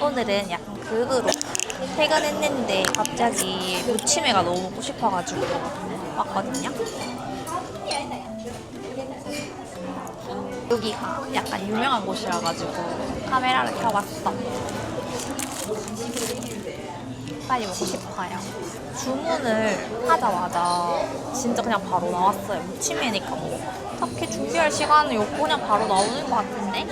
오늘은 약간 극으로 퇴근했는데 갑자기 무침회가 너무 먹고 싶어가지고 왔거든요. 여기가 약간 유명한 곳이라 가지고 카메라를 켜봤어. 빨리 먹고 싶어요. 주문을 하자마자 진짜 그냥 바로 나왔어요. 무침회니까 뭐 딱히 준비할 시간이 없고 그냥 바로 나오는 것 같은데?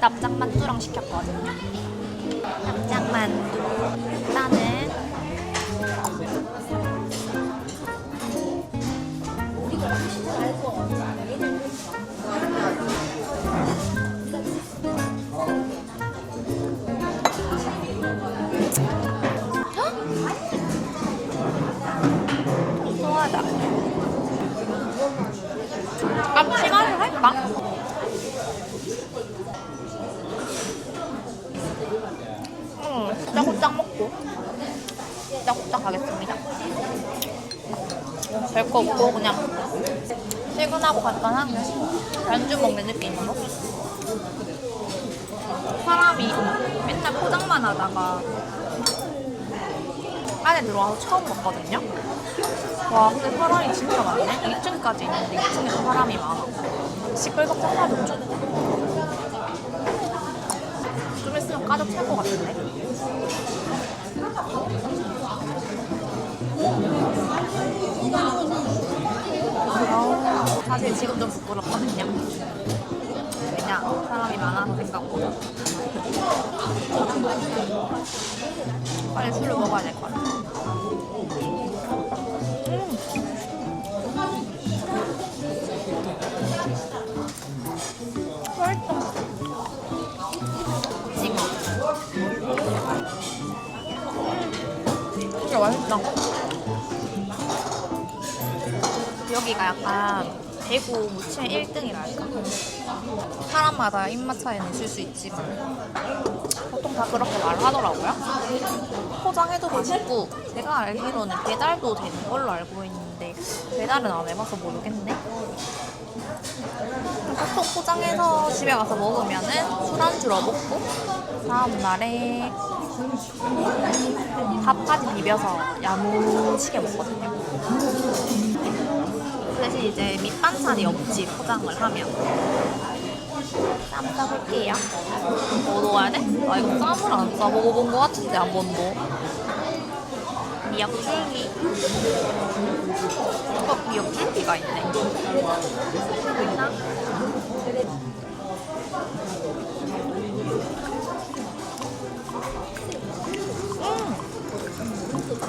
납작만두랑 시켰거든요. 납작만두. 일단은. 아, 시간을 할까? 응, 후딱후딱 먹고 후딱후딱 가겠습니다. 별 거 없고 그냥 퇴근하고 간단한 안주 먹는 느낌으로 사람이 맨날 포장만 하다가 안에 들어와서 처음 봤거든요. 와 근데 사람이 진짜 많네. 2층까지 있는데 2층에서 사람이 많아. 시끌벅적하죠 좀. 좀 있으면 가득 찰것 같은데. 아우, 사실 지금 좀 부끄럽거든요. 왜냐 사람이 많아서 생각보다. 빨리 술을 먹어야 될 것 같아. 맛있다. 여기가 약간 대구 무침의 1등이랄까. 사람마다 입맛 차이는 있을 수 있지만 보통 다 그렇게 말하더라고요. 포장해도 맛있고 제가 알기로는 배달도 되는 걸로 알고 있는데 배달은 안 해봐서 모르겠네. 보통 포장해서 집에 가서 먹으면은 술안주로 먹고 다음 날에 밥까지 비벼서 야무지게 먹거든요. 그 대신 이제 밑반찬이 없지 포장을 하면 쌈 싸볼게요. 뭐 넣어야 돼? 아 이거 쌈을 안 싸먹어본 것 같은데 한 번도. 미역줄기. 어 미역줄기가 있네. 음.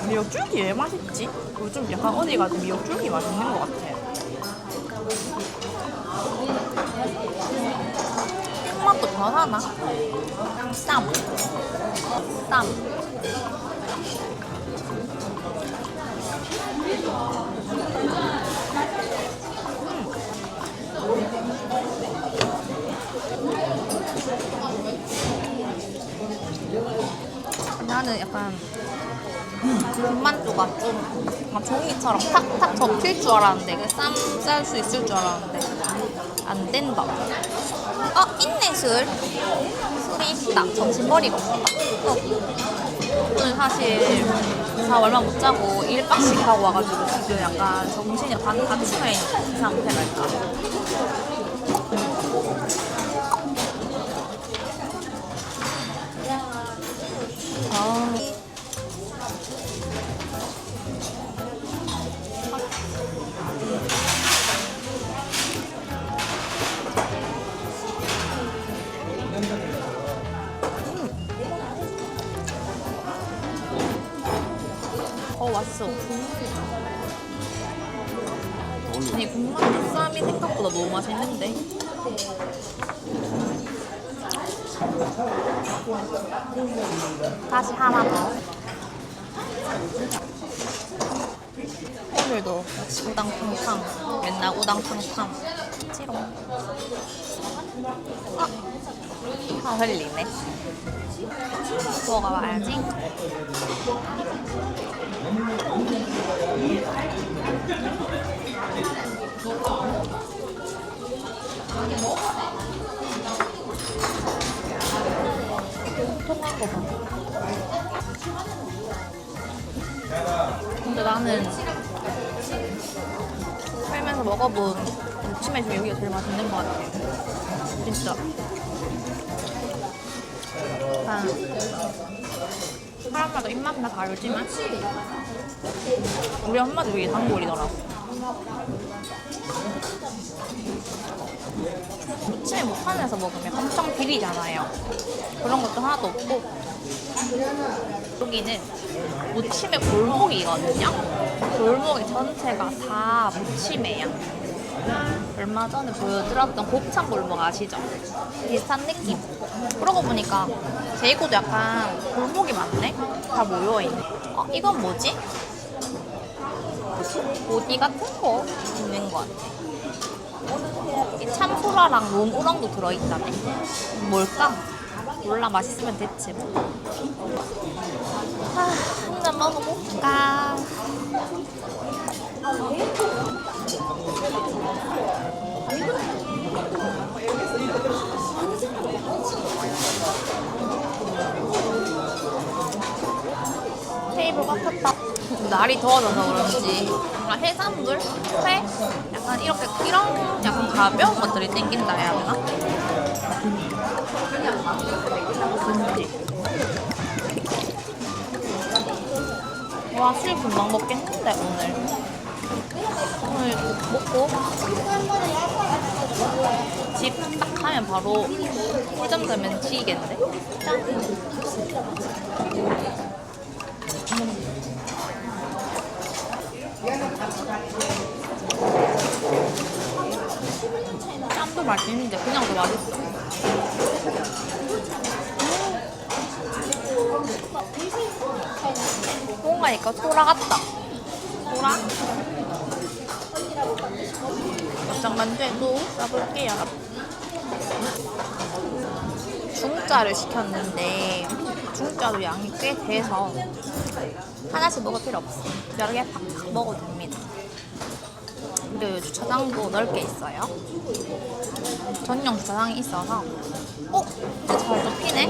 미역줄기 왜 맛있지? 요즘 약간 어디 가도 미역줄기 맛있는 것 같아. 맛도 변하나? 쌈. 쌈. 나는 약간 군만두가 좀막 종이처럼 탁탁 접힐 줄 알았는데 쌈쌀 수 있을 줄 알았는데 안 된다. 어 있네 술. 술이 있다. 점심머리가 없다. 어. 오늘 사실 자 얼마 못 자고 1박씩 하고 와가지고 지금 약간 정신이 반 있는 상태랄까. 맛있어. 아니 군만두 쌈이 생각보다 너무 맛있는데. 다시 하나 더. 오늘도 역시 우당탕탕 맨날 우당탕탕 치롱 아 아, 흘리네. 먹어봐야지. 통통한 거 봐. 근데 나는 살면서 먹어본 무침에 중에 여기가 제일 맛있는 것 같아. 진짜. 아, 사람마다 입맛 다 다르지만 우리 엄마도 여기 단골이더라고. 무침에 못하면서 먹으면 엄청 비리잖아요. 그런 것도 하나도 없고 여기는 무침의 골목이거든요. 골목이 전체가 다 무침이에요. 얼마 전에 보여드렸던 곱창 골목 아시죠? 비슷한 느낌. 그러고 보니까 제이코도 약간 골목이 많네? 다 모여있네. 어, 이건 뭐지? 어디 같은 거 있는 것 같아. 이 참소라랑 롱우렁도 들어있다네. 뭘까? 몰라 맛있으면 됐지 뭐. 아, 한잔 먹어볼까? 테이블 꽉 찼다. 날이 더워져서 그런지 뭔가 해산물, 회, 약간 이렇게 이런 약간 가벼운 것들이 땡긴다 해야 하나? 와, 술 금방 먹겠는데, 오늘. 오늘 먹고 집딱 가면 바로 꿀잠 자면 치이겠는데? 짠! 짬도 맛있는데 그냥도 맛있어. 뭔가 이거 소라 같다. 소라? 납작만두에도 싸볼게요. 중짜를 시켰는데 중짜도 양이 꽤 돼서 하나씩 먹을 필요 없어. 여러 개 팍팍 먹어도 됩니다. 그리고 주차장도 넓게 있어요. 전용 주차장이 있어서 어? 진짜 잘 접히네?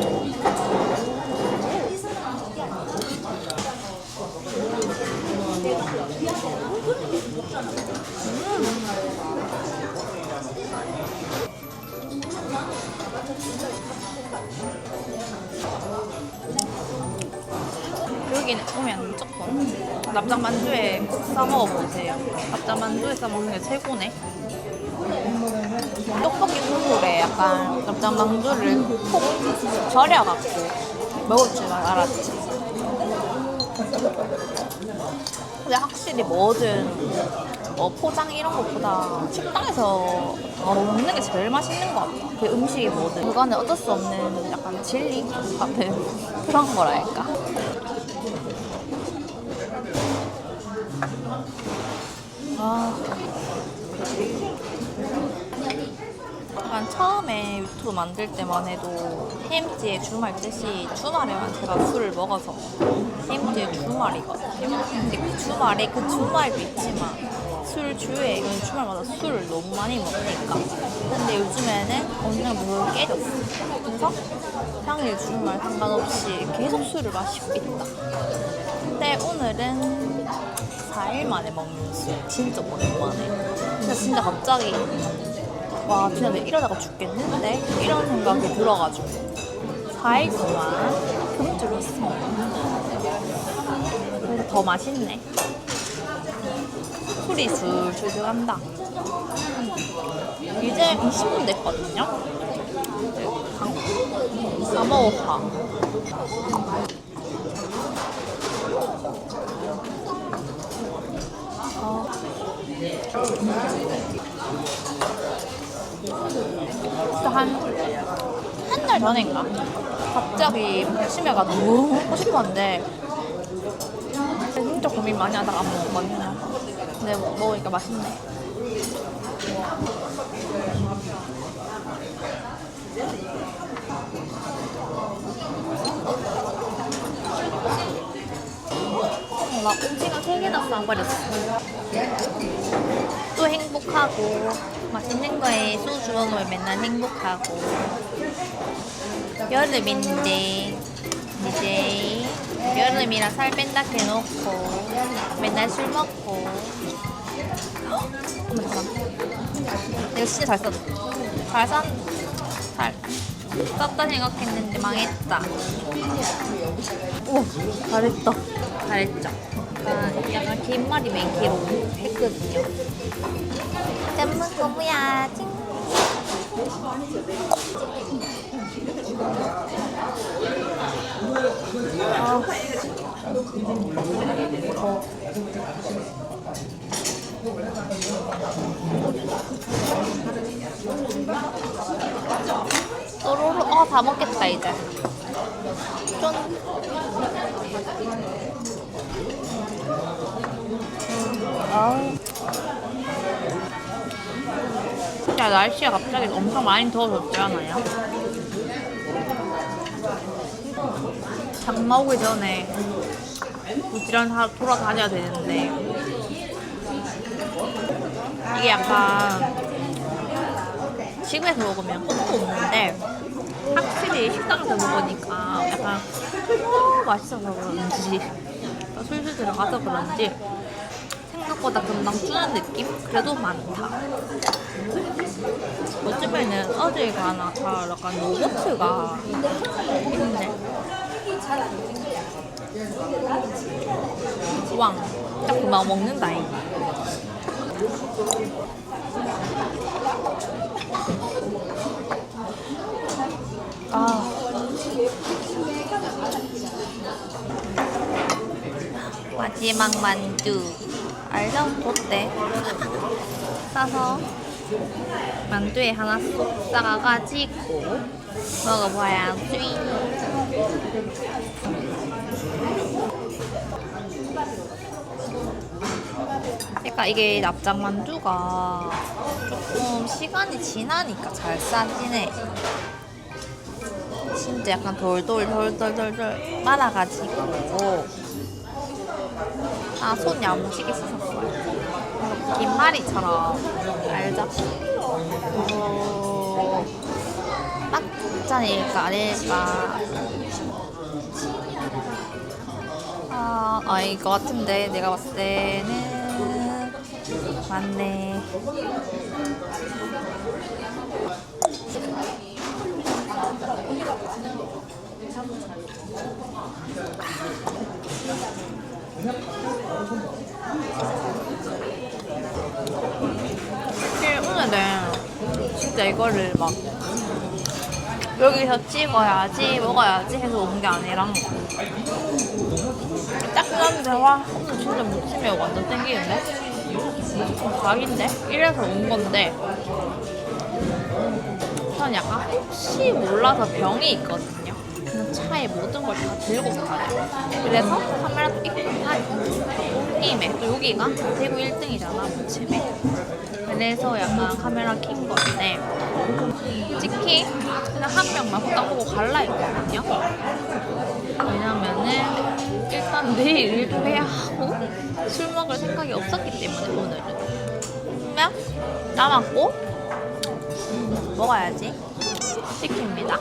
여기는 오면 무조건 납작만두에 꼭 싸먹어보세요. 납작만두에 싸먹는 게 최고네. 떡볶이 국물에 약간 납작만두를 콕 절여갖고 먹을 줄만 알았지. 근데 확실히 뭐든 뭐 포장 이런 것보다 식당에서 바로 먹는 게 제일 맛있는 것 같아. 그 음식이 뭐든. 그거는 어쩔 수 없는 약간 진리 같은 그런 거랄까. 아. 약간 처음에 유튜브 만들 때만 해도 햄찌의 주말 뜻이 주말에만 제가 술을 먹어서 햄찌의 주말이거든요. 근데 그 주말에 그 주말도 있지만 술 주에 이건 주말마다 술을 너무 많이 먹으니까. 근데 요즘에는 날 물을 깨졌어. 그래서 평일 주말 상관없이 계속 술을 마시고 있다. 근데 오늘은 4일 만에 먹는 술. 진짜 오랜만에. 근데 진짜 갑자기 와 진짜 내가 이러다가 죽겠는데? 이런 생각이 들어가지고 4일 동안 금주를 했습니다. 그래서 더 맛있네. 술이 술술 들어간다. 이제 20분 됐거든요. 사모파. 진짜 한, 한 달 전인가? 갑자기 치매가 너무 먹고 싶었는데, 진짜 고민 많이 하다가 안 먹었거든요. 근데 먹- 먹으니까 맛있네. 어, 나 꽁치가 세 개나 싸버렸어. 또 행복하고 맛있는 거에 소주 먹으면 맨날 행복하고 여름인데 이제 여름이라 살 뺀다 해놓고 맨날 술 먹고. 어머 잠깐 이거 진짜 잘 썼다. 잘 썼, 잘 썼다 생각했는데 망했다. 오 잘했다. 잘했죠. 약간, 약간 긴 말이 많기로 했거든요. 짠 먹어보야 찡 아. 또로로 어 다 먹겠다 이제 쫀 아. 진짜 날씨가 갑자기 엄청 많이 더워졌지 않아요? 장마 오기 전에 부지런 하 돌아다녀야 되는데 이게 약간 집에서 먹으면 끝도 없는데 확실히 식당에서 먹으니까 약간 너무 맛있어서 그런지 또 술술 들어가서 그런지 생각보다 금방 주는 느낌? 그래도 많다 요즘에는 어딜 가나 다 약간 요거트가 있네 왕, 딱 금방 먹는다잉. 아. 마지막 만두. 알죠? 롯데. 싸서 만두에 하나 쏙 싸가지고 먹어봐야지. 그러니까 이게 납작 만두가 조금 시간이 지나니까 잘 싸지네. 진짜 약간 돌돌돌돌돌돌 말아가지고 아손 야무지게 씻었어요. 김말이처럼 알죠? 어, 막잔일까 아닐까 아, 아닐 것 같은데 내가 봤을 때는 맞네. 오늘은 진짜 이거를 막 여기서 찍어야지 먹어야지 해서 온 게 아니라 딱 끝났는데 와 오늘 진짜 무침에 완전 땡기는데? 좀 각인데? 이래서 온 건데 전 약간 혹시 몰라서 병이 있거든요. 차에 모든 걸 다 들고 가요. 그래서 카메라도 입고 다 온 김에 또 여기가 대구 1등이잖아 무침에. 그래서 약간 카메라 킨 건데 솔직히 그냥 한 명만 후딱 보고 갈라 했거든요. 왜냐면은 일단 내일 일도 해야 하고 술 먹을 생각이 없었기 때문에 오늘은. 그러면 남았고 먹어야지. 치킨입니다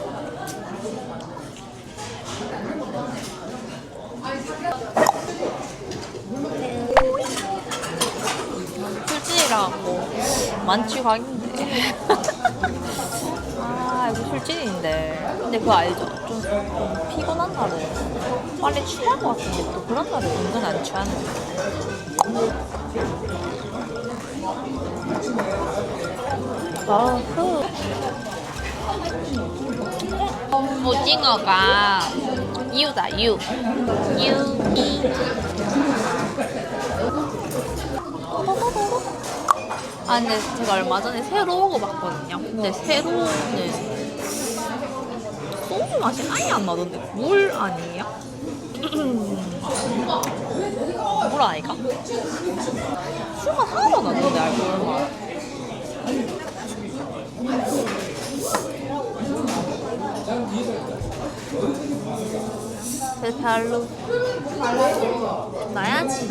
술집이라고. 만취 각인데 아 이거 술집인데. 근데 그거 알죠? 좀, 좀 피곤한 날은 빨리 취할 것 같은데 또 그런 날은 은근 안 취하는 아후 오징어가 유다 유 유이 아 근데 제가 얼마 전에 새로 먹어봤거든요 근데 새로는 소주 맛이 아예 안 나던데 물 아니에요? 물 아니까? 술맛 하나도 안 나는데 알코올 맛그 별로. 나야지.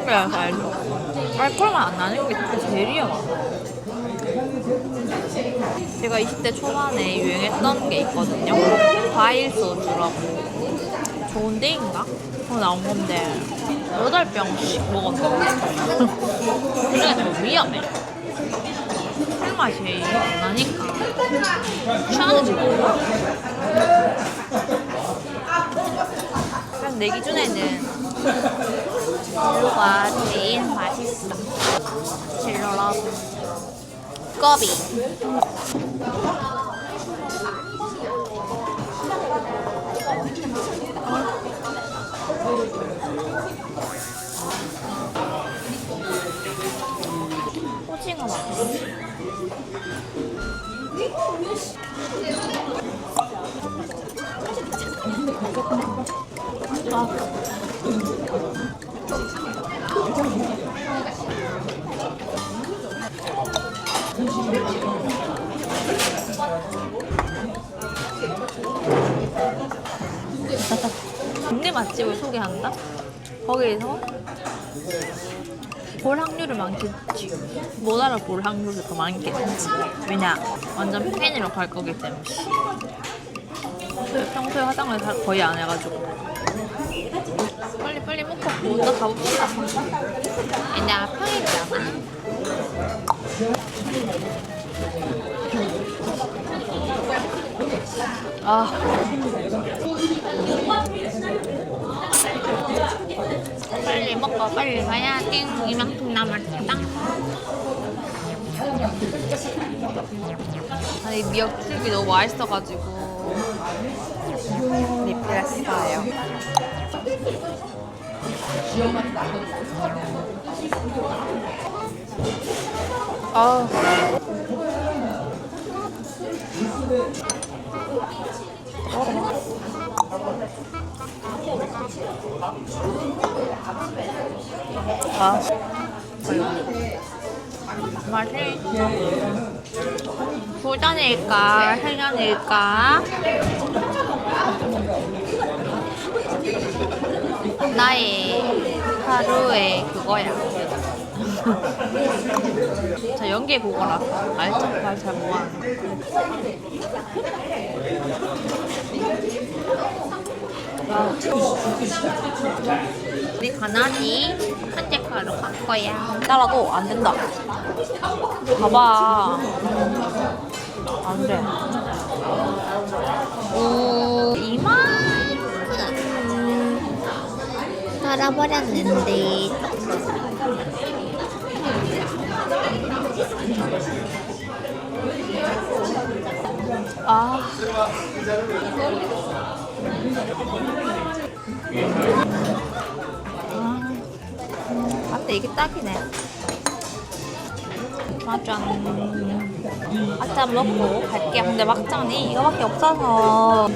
그래, 알죠. 알콜만 안 나는 게 제일이야. 제가 20대 초반에 유행했던 게 있거든요. 과일 소주라고. 좋은 데인가? 그거 나온 건데, 8병씩 먹었어. 그게 좀 위험해. 술 맛이 안 나니까. 취하는지 몰라. 그래서 내 기준에는 진로가 제일 맛있어. 진로라고. 꺼비. 오징어 맛있어. 동네 맛집을 소개한다? 거기에서 볼 확률을 많겠지. 못 알아 볼 확률이 더 많겠지. 왜냐? 완전 팬으로 갈 거기 때문에. 평소에 화장을 다- 거의 안 해가지고. 빨리 빨리 먹고 먼저 가봅시다. 왜냐? 평일이잖아. 아. 빨리 먹고 빨리 가야 돼. 이만큼 남았다. 아니 미역줄기 너무 맛있어가지고 리필했어요. 아. 아. 맛이 세 잔일까 나의 하루의 그거야 저 연계 국어라서 알죠? 말잘 못하는 우리 가나니 산책하러 갈 거야. 따라도 안 된다. 봐봐. 안 돼. 오, 이만 살아버렸는데. 아. 아, 근데 이게 딱이네. 맞아. 막장 먹고 갈게요. 근데 막장이 이거밖에 없어서.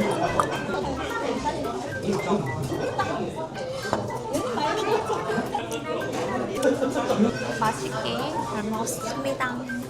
맛있게 잘 먹었습니다.